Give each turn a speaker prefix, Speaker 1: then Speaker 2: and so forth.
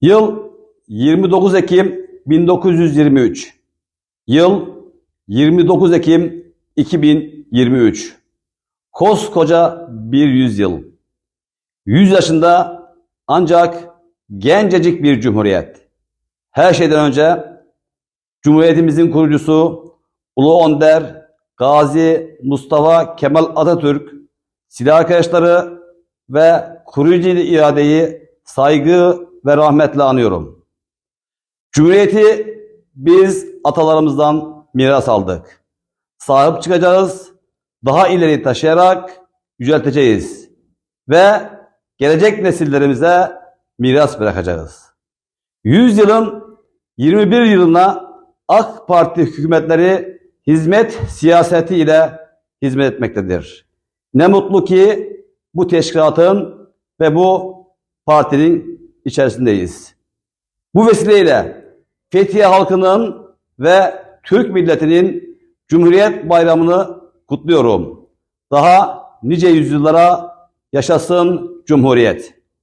Speaker 1: Yıl 29 Ekim 1923. Yıl 29 Ekim 2023. Koskoca bir yüzyıl. 100 yaşında ancak gencecik bir cumhuriyet. Her şeyden önce Cumhuriyetimizin kurucusu Ulu Önder Gazi Mustafa Kemal Atatürk, silah arkadaşları ve kurucu iradeyi saygı ve rahmetle anıyorum. Cumhuriyeti biz atalarımızdan miras aldık. Sahip çıkacağız, daha ileri taşıyarak yücelteceğiz ve gelecek nesillerimize miras bırakacağız. 100 yılın 21 yılına AK Parti hükümetleri hizmet siyaseti ile hizmet etmektedir. Ne mutlu ki bu teşkilatın ve bu partinin içerisindeyiz. Bu vesileyle Fethiye halkının ve Türk milletinin Cumhuriyet Bayramı'nı kutluyorum. Daha nice yüzyıllara yaşasın Cumhuriyet.